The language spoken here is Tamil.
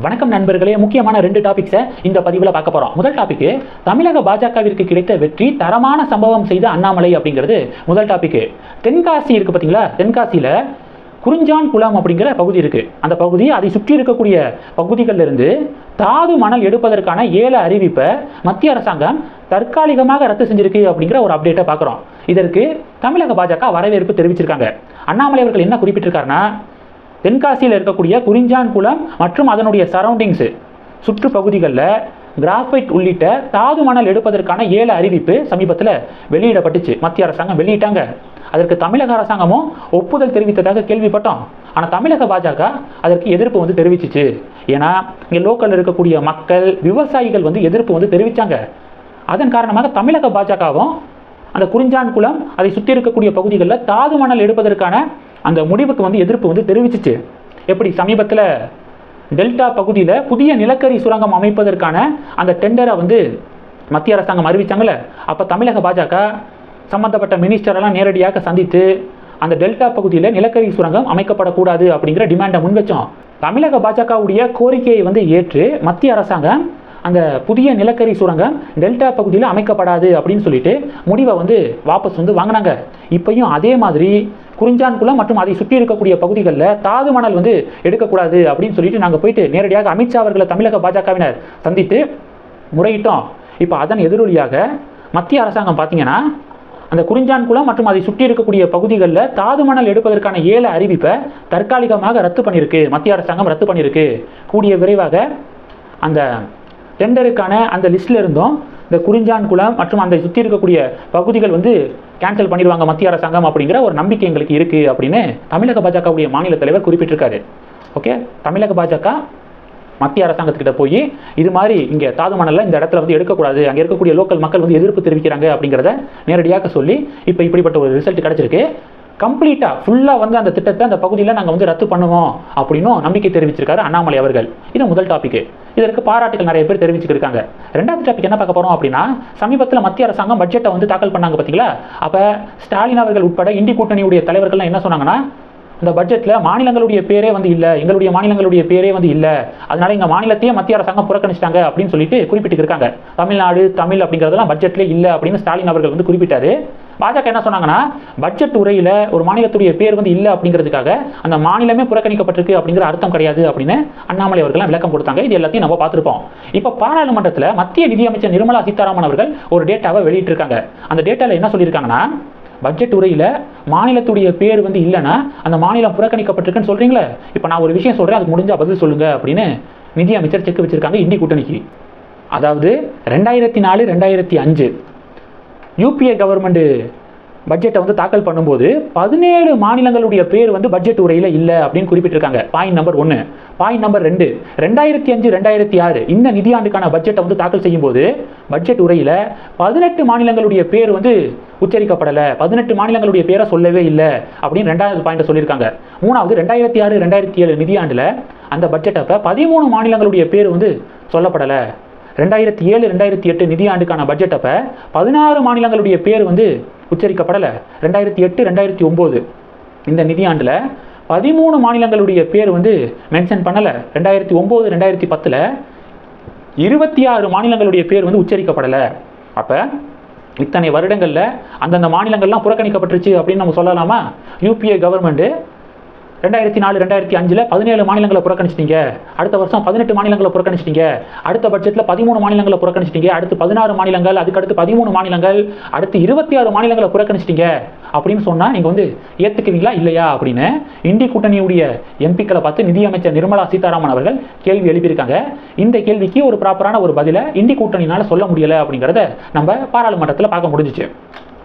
வணக்கம் நண்பர்களே. முக்கியமான ரெண்டு டாபிக்ஸை இந்த பதிவில் பார்க்க போகிறோம் முதல் டாபிக் தமிழக பாஜகவிற்கு கிடைத்த வெற்றி தரமான சம்பவம் செய்த அண்ணாமலை அப்படிங்கிறது முதல் டாபிக் தென்காசி இருக்கு பார்த்தீங்களா தென்காசியில் குறிஞ்சான் குளம் அப்படிங்கிற பகுதி இருக்குது அந்த பகுதி அதை சுற்றி இருக்கக்கூடிய பகுதிகளில் இருந்து தாது மணல் எடுப்பதற்கான ஏழு அறிவிப்பை மத்திய அரசாங்கம் தற்காலிகமாக ரத்து செஞ்சிருக்கு அப்படிங்கிற ஒரு அப்டேட்டை பார்க்குறோம். இதற்கு தமிழக பாஜக வரவேற்பு தெரிவிச்சிருக்காங்க. அண்ணாமலை அவர்கள் என்ன குறிப்பிட்டிருக்காருன்னா தென்காசியில் இருக்கக்கூடிய குறிஞ்சான் குளம் மற்றும் அதனுடைய சரௌண்டிங்ஸு சுற்றுப்பகுதிகளில் கிராஃபைட் உள்ளிட்ட தாது மணல் எடுப்பதற்கான ஏழு அறிவிப்பு சமீபத்தில் வெளியிடப்பட்டுச்சு. மத்திய அரசாங்கம் வெளியிட்டாங்க. அதற்கு தமிழக அரசாங்கமும் ஒப்புதல் தெரிவித்ததாக கேள்விப்பட்டோம். ஆனால் தமிழக பாஜக அதற்கு எதிர்ப்பு வந்து தெரிவிச்சிச்சு. ஏன்னா இங்கே லோக்கலில் இருக்கக்கூடிய மக்கள் விவசாயிகள் வந்து எதிர்ப்பு வந்து தெரிவித்தாங்க அதன் காரணமாக தமிழக பாஜகவும் அந்த குறிஞ்சான் குளம் அதை சுற்றி இருக்கக்கூடிய பகுதிகளில் தாது மணல் எடுப்பதற்கான அந்த முடிவுக்கு வந்து எதிர்ப்பு வந்து தெரிவிச்சிச்சு. எப்படி? சமீபத்தில் டெல்டா பகுதியில் புதிய நிலக்கரி சுரங்கம் அமைப்பதற்கான அந்த டெண்டரை வந்து மத்திய அரசாங்கம் அறிவிச்சாங்கல்ல. அப்போ தமிழக பாஜக சம்பந்தப்பட்ட மினிஸ்டரெல்லாம் நேரடியாக சந்தித்து அந்த டெல்டா பகுதியில் நிலக்கரி சுரங்கம் அமைக்கப்படக்கூடாது அப்படிங்கிற டிமாண்டை முன்வச்சோம் தமிழக பாஜகவுடைய கோரிக்கையை வந்து ஏற்று மத்திய அரசாங்கம் அந்த புதிய நிலக்கரி சுரங்கம் டெல்டா பகுதியில் அமைக்கப்படாது அப்படின்னு சொல்லிட்டு முடிவை வந்து வாபஸ் வந்து வாங்கினாங்க. இப்பயும் அதே மாதிரி குறிஞ்சான்குளம் மற்றும் அதை சுற்றி இருக்கக்கூடிய பகுதிகளில் தாது மணல் வந்து எடுக்கக்கூடாது அப்படின்னு சொல்லிட்டு நாங்கள் போயிட்டு நேரடியாக அமித்ஷா அவர்களை தமிழக பாஜகவினர் சந்தித்து முறையிட்டோம். இப்போ அதன் எதிரொலியாக மத்திய அரசாங்கம் பார்த்தீங்கன்னா அந்த குறிஞ்சான்குளம் மற்றும் அதை சுற்றி இருக்கக்கூடிய பகுதிகளில் தாது மணல் எடுப்பதற்கான ஏழு அறிவிப்பை தற்காலிகமாக ரத்து பண்ணியிருக்கு. மத்திய அரசாங்கம் ரத்து பண்ணியிருக்கு. கூடிய விரைவாக அந்த டெண்டருக்கான அந்த லிஸ்ட்டில் இருந்தும். இந்த குறிஞ்சான் குளம் மற்றும் அந்த சுற்றி இருக்கக்கூடிய பகுதிகள் வந்து கேன்சல் பண்ணிடுவாங்க மத்திய அரசாங்கம் அப்படிங்கிற ஒரு நம்பிக்கை எங்களுக்கு இருக்குது அப்படின்னு தமிழக பாஜகவுடைய மாநில தலைவர் குறிப்பிட்டிருக்காரு. ஓகே தமிழக பாஜக மத்திய அரசாங்கத்துக்கிட்ட போய் இது மாதிரி இங்கே தாது மணலில் இந்த இடத்துல வந்து எடுக்கக்கூடாது. அங்கே இருக்கக்கூடிய லோக்கல் மக்கள் வந்து எதிர்ப்பு தெரிவிக்கிறாங்க அப்படிங்கிறத நேரடியாக சொல்லி இப்போ இப்படிப்பட்ட ஒரு ரிசல்ட் கிடச்சிருக்கு. கம்ப்ளீட்டாக ஃபுல்லாக வந்து அந்த திட்டத்தை அந்த பகுதியில் நாங்கள் வந்து ரத்து பண்ணுவோம் அப்படின்னும் நம்பிக்கை தெரிவிச்சிருக்காரு அண்ணாமலை அவர்கள். இது முதல் டாபிக் இதற்கு பாராட்டுகள் நிறைய பேர் தெரிவிச்சிருக்காங்க. ரெண்டாவது டாபிக் என்ன பார்க்க போகிறோம் அப்படின்னா சமீபத்தில் மத்திய அரசாங்கம் பட்ஜெட்டை வந்து தாக்கல் பண்ணாங்க பார்த்தீங்களா அப்போ ஸ்டாலின் அவர்கள் உட்பட இந்தி கூட்டணியுடைய தலைவர்கள்லாம் என்ன சொன்னாங்கன்னா இந்த பட்ஜெட்டில் மாநிலங்களுடைய பேரே வந்து இல்லை எங்களுடைய மாநிலங்களுடைய பேரே வந்து இல்லை அதனால எங்கள் மாநிலத்தையே மத்திய அரசாங்கம் புறக்கணிச்சிட்டாங்க அப்படின்னு சொல்லிட்டு குறிப்பிட்டு இருக்காங்க தமிழ்நாடு தமிழ் அப்படிங்கிறதெல்லாம் பட்ஜெட்லேயே இல்லை அப்படின்னு ஸ்டாலின் அவர்கள் வந்து குறிப்பிட்டாரு. பாஜக என்ன சொன்னாங்கன்னா பட்ஜெட் உரையில் ஒரு மாநிலத்துடைய பேர் வந்து இல்லை அப்படிங்கிறதுக்காக அந்த மாநிலமே புறக்கணிக்கப்பட்டிருக்கு அப்படிங்கிற அர்த்தம் கிடையாது அப்படின்னு அண்ணாமலை அவர்கள் விளக்கம் கொடுத்தாங்க. இது எல்லாத்தையும் நம்ம பார்த்துருப்போம். இப்போ பாராளுமன்றத்தில் மத்திய நிதியமைச்சர் நிர்மலா சீதாராமன் அவர்கள் ஒரு டேட்டாவை வெளியிட்டிருக்காங்க. அந்த டேட்டாவில் என்ன சொல்லியிருக்காங்கன்னா பட்ஜெட் உரையில் மாநிலத்துடைய பேர் வந்து இல்லைன்னா அந்த மாநிலம் புறக்கணிக்கப்பட்டிருக்குன்னு சொல்கிறீங்களே இப்போ நான் ஒரு விஷயம் சொல்கிறேன் அதுக்கு முடிஞ்சா பதில் சொல்லுங்க அப்படின்னு நிதியமைச்சர் செக் வச்சிருக்காங்க இந்தி கூட்டணிக்கு. அதாவது ரெண்டாயிரத்தி நாலு ரெண்டாயிரத்தி அஞ்சு யூபிஏ கவர்மெண்ட் பட்ஜெட்டை வந்து தாக்கல் பண்ணும்போது பதினேழு மாநிலங்களுடைய பேர் வந்து பட்ஜெட் உரையில் இல்லை அப்படின்னு குறிப்பிட்டிருக்காங்க. பாயிண்ட் நம்பர் ஒன்று பாயிண்ட் நம்பர் ரெண்டு. ரெண்டாயிரத்தி அஞ்சு ரெண்டாயிரத்தி ஆறு இந்த நிதியாண்டுக்கான பட்ஜெட்டை வந்து தாக்கல் செய்யும்போது பட்ஜெட் உரையில் பதினெட்டு மாநிலங்களுடைய பேர் வந்து உச்சரிக்கப்படலை. பதினெட்டு மாநிலங்களுடைய பேரை சொல்லவே இல்லை அப்படின்னு ரெண்டாவது பாயிண்ட் சொல்லியிருக்காங்க. மூணாவது ரெண்டாயிரத்தி ஆறு ரெண்டாயிரத்தி ஏழு நிதியாண்டில் அந்த பட்ஜெட்டப்போ பதிமூணு மாநிலங்களுடைய பேர் வந்து சொல்லப்படலை. ரெண்டாயிரத்தி ஏழு ரெண்டாயிரத்தி எட்டு நிதியாண்டுக்கான பட்ஜெட் அப்போ பதினாறு மாநிலங்களுடைய பேர் வந்து உச்சரிக்கப்படலை. ரெண்டாயிரத்தி எட்டு ரெண்டாயிரத்தி ஒம்பது இந்த நிதியாண்டில் பதிமூணு மாநிலங்களுடைய பேர் வந்து மென்ஷன் பண்ணலை. ரெண்டாயிரத்தி ஒம்பது ரெண்டாயிரத்தி பத்தில் இருபத்தி ஆறு மாநிலங்களுடைய பேர் வந்து உச்சரிக்கப்படலை. அப்போ இத்தனை வருடங்களில் அந்தந்த மாநிலங்கள்லாம் புறக்கணிக்கப்பட்டுருச்சு அப்படின்னு நம்ம சொல்லலாமா? யூபிஏ கவர்மெண்ட்டு ரெண்டாயிரத்தி நாலு ரெண்டாயிரத்தி அஞ்சில் பதினேழு மாநிலங்களை புறக்கணிச்சிட்டீங்க. அடுத்த வருஷம் பதினெட்டு மாநிலங்களை புறக்கணிச்சிட்டீங்க. அடுத்த பட்ஜெட்டில் பதிமூணு மாநிலங்களை புறக்கணிச்சிட்டீங்க. அடுத்து பதினாறு மாநிலங்கள் அதுக்கடுத்து பதிமூணு மாநிலங்கள் அடுத்து இருபத்தி ஆறு மாநிலங்களை புறக்கணிச்சிட்டீங்க. அப்படின்னு சொன்னால் நீங்கள் வந்து ஏற்றுக்குவீங்களா இல்லையா அப்படின்னு இந்தி கூட்டணியுடைய எம்பிக்களை பார்த்து நிதியமைச்சர் நிர்மலா சீதாராமன் அவர்கள் கேள்வி எழுப்பியிருக்காங்க. இந்த கேள்விக்கு ஒரு ப்ராப்பரான ஒரு பதிலை இந்தி கூட்டணினால் சொல்ல முடியலை அப்படிங்கிறத நம்ம பாராளுமன்றத்தில் பார்க்க முடிஞ்சிச்சு.